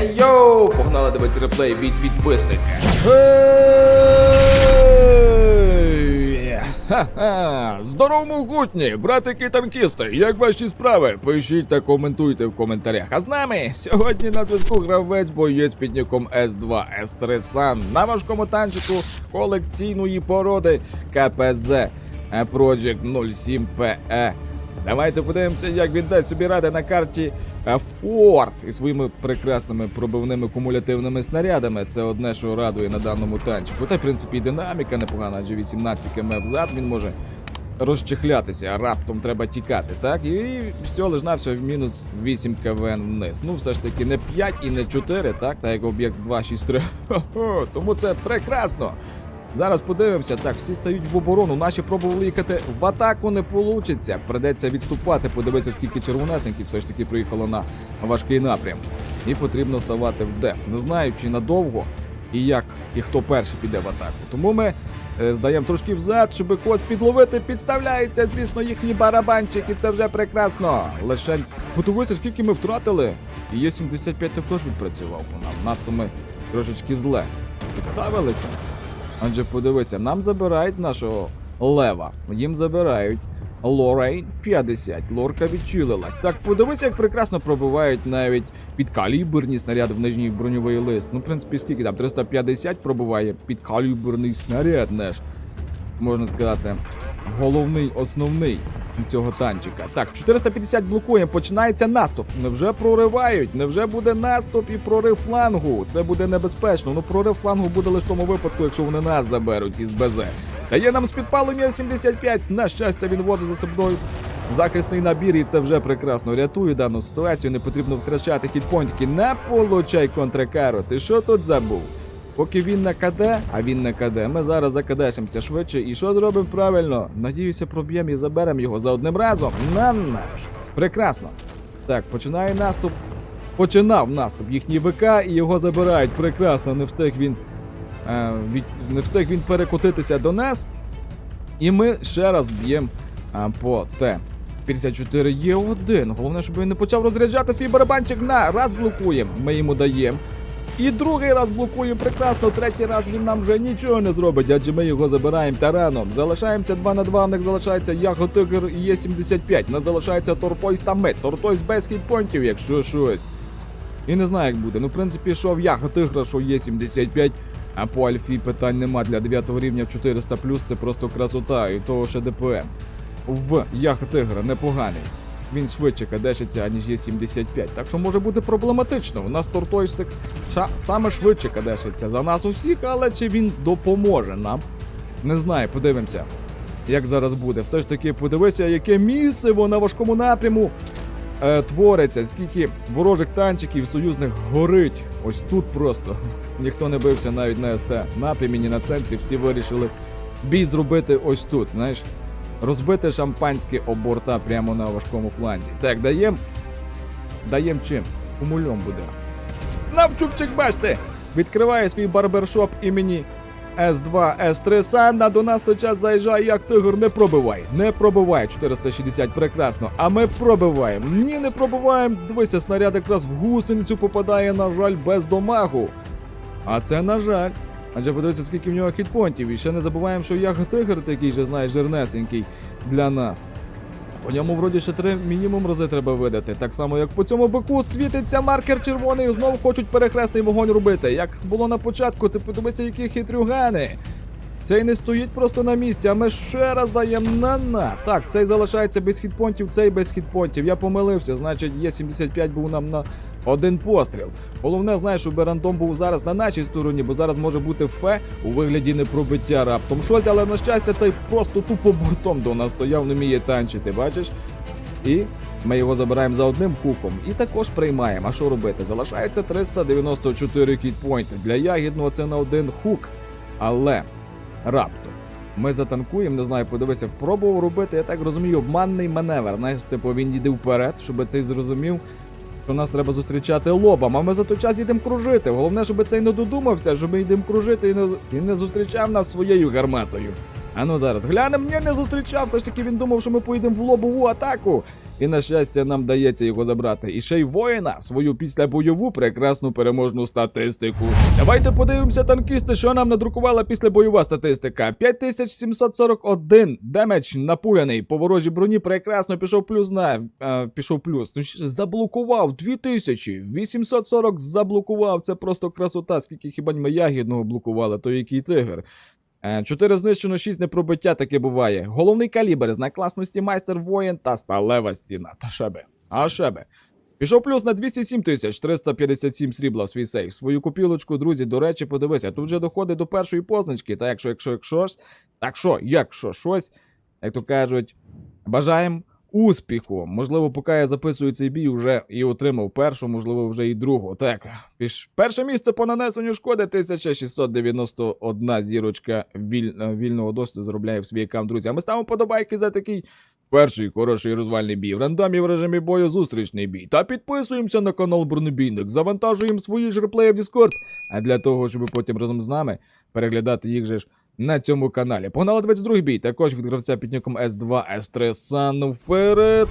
Ей йоу! Погнали дивитися реплей від підписника. Ха-ха! Здорово, могутні! Братики танкісти! Як ваші справи? Пишіть та коментуйте в коментарях. А з нами сьогодні на зв'язку гравець боєць під ніком С2 С3 Сан на важкому танчику колекційної породи КПЗ Project 07 PE. Давайте подивимося, як він дасть собі ради на карті е, Форт із своїми прекрасними пробивними кумулятивними снарядами. Це одне, що радує на даному танчику. Та в принципі і динаміка непогана, адже 18 км взад він може розчехлятися, а раптом треба тікати, так? І все лиш на все в мінус 8 КВН вниз. Ну, все ж таки не 5 і не 4, так? Так як об'єкт 263. Хо-хо, тому це прекрасно. Зараз подивимося, так, всі стають в оборону. Наші пробували їхати в атаку, не получиться. Придеться відступати, подивитися, скільки червонесеньків все ж таки приїхало на важкий напрям. І потрібно ставати в деф, не знаю, чи надовго і як і хто перший піде в атаку. Тому ми е, здаємо трошки взад, щоб когось підловити. Підставляється, звісно, їхні барабанчики. Це вже прекрасно. Лише подивися, скільки ми втратили. І є 75 також відпрацював по нам. Надто ми трошечки зле. Підставилися. Адже подивися, нам забирають нашого лева, їм забирають Лорейн 50. Лорка відчилилась. Так подивися, як прекрасно пробивають навіть підкаліберні снаряди в нижній броньовий лист. Ну, в принципі, скільки там? 350 пробиває підкаліберний снаряд наш. Можна сказати, головний, основний цього танчика. Так, 450 блокуємо, починається наступ. Невже проривають? Невже буде наступ і прорив флангу? Це буде небезпечно. Ну прорив флангу буде лише в тому випадку, якщо вони нас заберуть із БЗ. Дає нам з підпалення 75. На щастя, він водить за собою захисний набір, і це вже прекрасно рятує дану ситуацію. Не потрібно втрачати хітпойнтики. Не получай контракару. Ти що тут забув? Поки він на КД, а він на КД, ми зараз закадешимося швидше. І що зробимо правильно? Надіюся, проб'ємо і заберемо його за одним разом. На-на! Прекрасно. Так, починає наступ. Починав наступ їхній ВК і його забирають. Прекрасно, не встиг він. Е, від, не встиг він перекотитися до нас. І ми ще раз б'ємо а, по Т. 54 є один. Головне, щоб він не почав розряджати свій барабанчик на раз блокуємо. Ми йому даємо. І другий раз блокуємо прекрасно, третій раз він нам вже нічого не зробить, адже ми його забираємо тараном. Залишаємося 2 на 2, в них залишається Яготигр і є 75. Нас залишається Торпойс та ми. Торпойс без хітпонтів, якщо щось. І не знаю, як буде. Ну, в принципі, що в Яготигра, що є 75. А по Альфі питань нема для 9 рівня в 400 це просто красота, і того ще ДПМ. В Яготигра непоганий. Він швидше кадешиться, аніж є 75. Так що може бути проблематично. У нас тортойстик саме швидше кадешиться за нас усіх, але чи він допоможе нам? Не знаю, подивимося. Як зараз буде. Все ж таки, подивися, яке місиво на важкому напряму е, твориться, скільки ворожих танчиків союзних горить. Ось тут просто. Ніхто не бився навіть на СТ напрямі, ні на центрі. Всі вирішили бій зробити ось тут, знаєш. Розбити шампанське оборта прямо на важкому фланзі. Так, даєм. Даєм чим? Кумульом буде. Навчупчик, бачите! Відкриває свій барбершоп імені С2, С3 Санна. До нас той час заїжджає, як тигр не пробивай. Не пробиває 460, прекрасно. А ми пробиваємо. Ні, не пробиваємо. Дивися, снаряд якраз в гусеницю попадає, на жаль, без домагу. А це на жаль. Адже подивіться, скільки в нього хітпонтів. І ще не забуваємо, що як тигр такий же, знаєш, жирнесенький для нас. По ньому вроді ще три мінімум рази треба видати. Так само, як по цьому бику світиться маркер червоний, знову хочуть перехресний вогонь робити. Як було на початку, ти подивися, які хитрюгани. Цей не стоїть просто на місці, а ми ще раз даємо на-на. Так, цей залишається без хітпонтів, цей без хітпонтів. Я помилився, значить, є 75 був нам на один постріл. Головне, знаєш, щоб рандом був зараз на нашій стороні, бо зараз може бути фе у вигляді непробиття раптом щось, але на щастя, цей просто тупо бортом до нас стояв, не вміє танчити, бачиш? І ми його забираємо за одним куком і також приймаємо. А що робити? Залишається 394 кітпойнти. Для ягідного це на один хук. Але раптом ми затанкуємо, не знаю, подивися, пробував робити, я так розумію, обманний маневр. Знаєш, типу він йде вперед, щоб цей зрозумів. Що нас треба зустрічати лобом, а ми за той час йдемо кружити. Головне, щоб цей не додумався, що ми йдемо кружити і не, і не зустрічав нас своєю гарматою. А ну зараз глянемо, ні, не зустрічав, все ж таки він думав, що ми поїдемо в лобову атаку. І на щастя, нам дається його забрати. І ще й воїна, свою післябойову прекрасну переможну статистику. Давайте подивимося, танкісти, що нам надрукувала післябойова статистика. 5741 демедж напуляний. По ворожій броні прекрасно пішов плюс на е, пішов плюс. Ну заблокував 2000. 840 заблокував. Це просто красота. Скільки хіба ми ягідного блокували, то який тригер. Е, 4 знищено, 6 непробиття таке буває. Головний калібр, знак класності майстер воїн та сталева стіна. Та шебе. А шебе. Пішов плюс на 207 тисяч 357 срібла в свій сейф. Свою купілочку, друзі, до речі, подивися, тут вже доходить до першої позначки. Та якщо, якщо, якщо ж, так що, якщо щось, як то кажуть, бажаємо успіху. Можливо, поки я записую цей бій, вже і отримав першу, можливо, вже і другу. Так, піш... перше місце по нанесенню шкоди 1691 зірочка віль... е, вільного досвіду заробляє в свій аккаунт, друзі. А ми ставимо подобайки за такий перший хороший розвальний бій. В рандомі в режимі бою зустрічний бій. Та підписуємося на канал Бронебійник, завантажуємо свої ж реплеї в Discord, а для того, щоб потім разом з нами переглядати їх же ж на цьому каналі. Погнали 22 бій, також від гравця під ніком S2 S3 Sun вперед.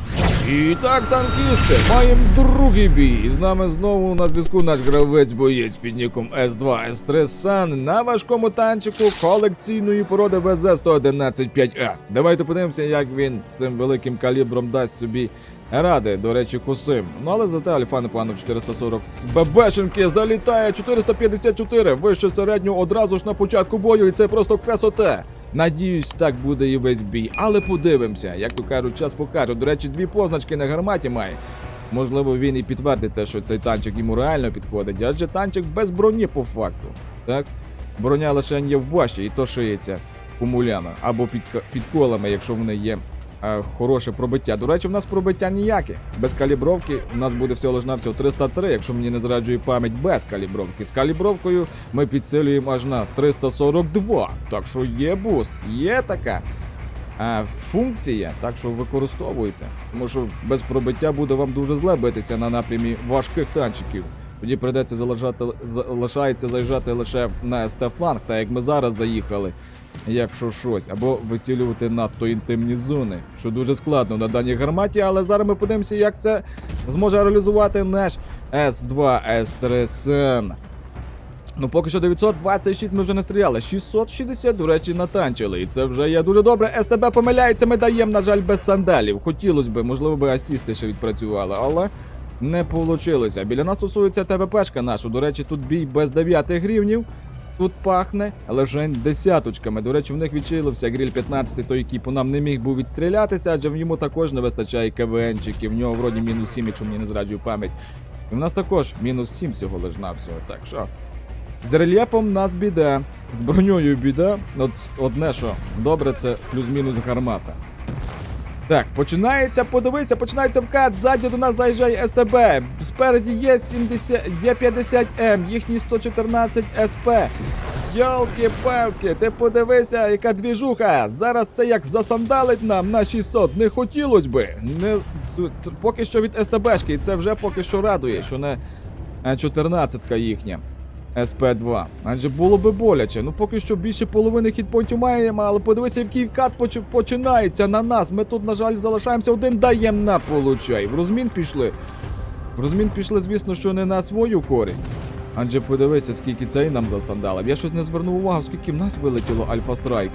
І так, танкісти, маємо другий бій. І з нами знову на зв'язку наш гравець-боєць під ніком S2 S3 Sun на важкому танчику колекційної породи ВЗ-111-5А. Давайте подивимося, як він з цим великим калібром дасть собі ради, до речі, косим. Ну але зате Альфа непогано 440 з ББшенки залітає 454, вище середнього одразу ж на початку бою, і це просто красота. Надіюсь, так буде і весь бій. Але подивимося, як то кажуть, час покаже. До речі, дві позначки на гарматі має. Можливо, він і підтвердить те, що цей танчик йому реально підходить, адже танчик без броні по факту. Так? Броня лише є в башті, і то шиється кумулями або під, під колами, якщо вони є е, хороше пробиття. До речі, в нас пробиття ніяке. Без калібровки у нас буде всього лиш навсього 303, якщо мені не зраджує пам'ять без калібровки. З калібровкою ми підсилюємо аж на 342. Так що є буст, є така. е, Функція, так що використовуйте, тому що без пробиття буде вам дуже зле битися на напрямі важких танчиків. Тоді прийдеться залишати, залишається заїжджати лише на СТ фланг, так як ми зараз заїхали якщо щось, або вицілювати надто інтимні зони, що дуже складно на даній гарматі, але зараз ми подивимося, як це зможе реалізувати наш С2 С3СН. Ну, поки що 926 ми вже не стріляли. 660, до речі, натанчили. І це вже є дуже добре. СТБ помиляється, ми даємо, на жаль, без сандалів. Хотілося б, можливо, би асісти ще відпрацювали, але не вийшло. Біля нас стосується ТВПшка нашу. До речі, тут бій без 9 гривнів. Тут пахне лише десяточками. До речі, в них відчилився гріль 15, той, який по нам не міг був відстрілятися, адже в йому також не вистачає КВНчиків. В нього вроді мінус 7, якщо мені не зраджує пам'ять. І в нас також мінус 7 всього лиш на всього. Так що. З рельєфом нас біда, з броньою біда. От одне, що добре, це плюс-мінус гармата. Так, починається, подивися, починається вкат. Ззаді до нас заїжджає СТБ. Спереді є 70, є 50М, їхній 114 СП. Йолки-палки, ти подивися, яка двіжуха. Зараз це як засандалить нам на 600. Не хотілось би. Не, поки що від СТБшки, і це вже поки що радує, що не 14 їхня. СП2. Адже було би боляче. Ну поки що більше половини хітпонтів маємо, але подивися, який вкат поч- починається на нас. Ми тут, на жаль, залишаємося один, даєм на получай. В розмін пішли. В розмін пішли, звісно, що не на свою користь. Адже подивися, скільки цей нам засандалив. Я щось не звернув увагу, скільки в нас вилетіло Альфа Страйку.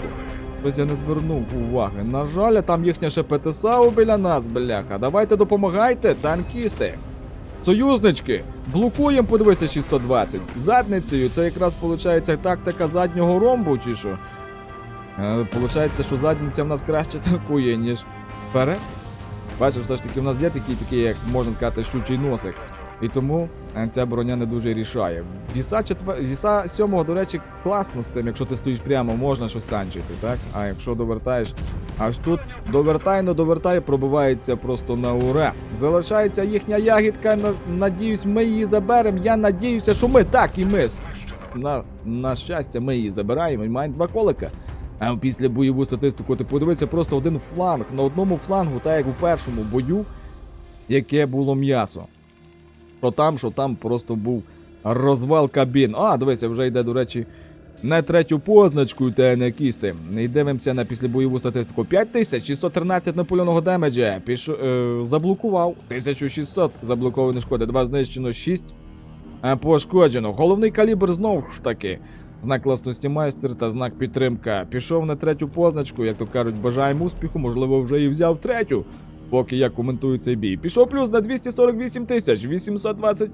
Щось я не звернув уваги. На жаль, там їхня ще ПТСАУ біля нас, бляха. Давайте допомагайте, танкісти. Союзнички, блокуємо, подивися 620. Задницею, це якраз виходить тактика заднього ромбу, чи що? Е, Получається, що задниця в нас краще танкує, ніж вперед. Бачиш, все ж таки в нас є такий, такий, як можна сказати, щучий носик. І тому е, ця броня не дуже рішає. Віса, четвер... Віса 7, до речі, класно з тим, якщо ти стоїш прямо, можна щось танчити, так? А якщо довертаєш. Аж тут довертай, но довертай, пробивається просто на ура. Залишається їхня ягідка. Надіюсь, ми її заберемо. Я надіюся, що ми так і ми. На, на щастя, ми її забираємо і маємо два колика. А після бойову статистику ти подивися просто один фланг. На одному флангу, так як у першому бою, яке було м'ясо. Що там, що там просто був розвал кабін. А, дивися, вже йде, до речі, на третю позначку та на кісти. І дивимося на післябойову статистику. 5613 напульоного демеджа. Піш... Е, заблокував. 1600 заблокованої шкоди. 2 знищено, 6 а пошкоджено. Головний калібр знову ж таки. Знак класності майстер та знак підтримка. Пішов на третю позначку, як то кажуть, бажаємо успіху, можливо, вже і взяв третю. Поки я коментую цей бій. Пішов плюс на 248 тисяч 820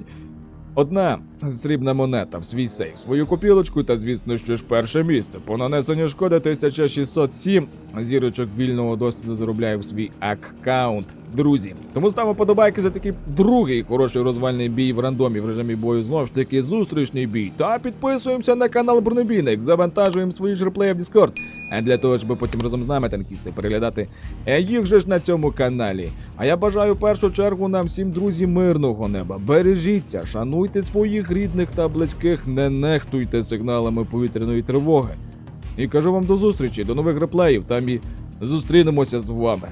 Одна срібна монета в свій сейф, свою копілочку та, звісно, що ж перше місце. По нанесенню шкоди 1607 зірочок вільного досвіду заробляє в свій аккаунт. Друзі, тому ставимо подобайки за такий другий хороший розвальний бій в рандомі в режимі бою. Знову ж таки, зустрічний бій. Та підписуємося на канал Бронебійник, завантажуємо свої ж реплеї в Discord. А для того, щоб потім разом з нами танкісти переглядати е, їх же ж на цьому каналі. А я бажаю в першу чергу нам всім друзі мирного неба. Бережіться, шануйте своїх рідних та близьких, не нехтуйте сигналами повітряної тривоги. І кажу вам до зустрічі, до нових реплеїв. Там і зустрінемося з вами.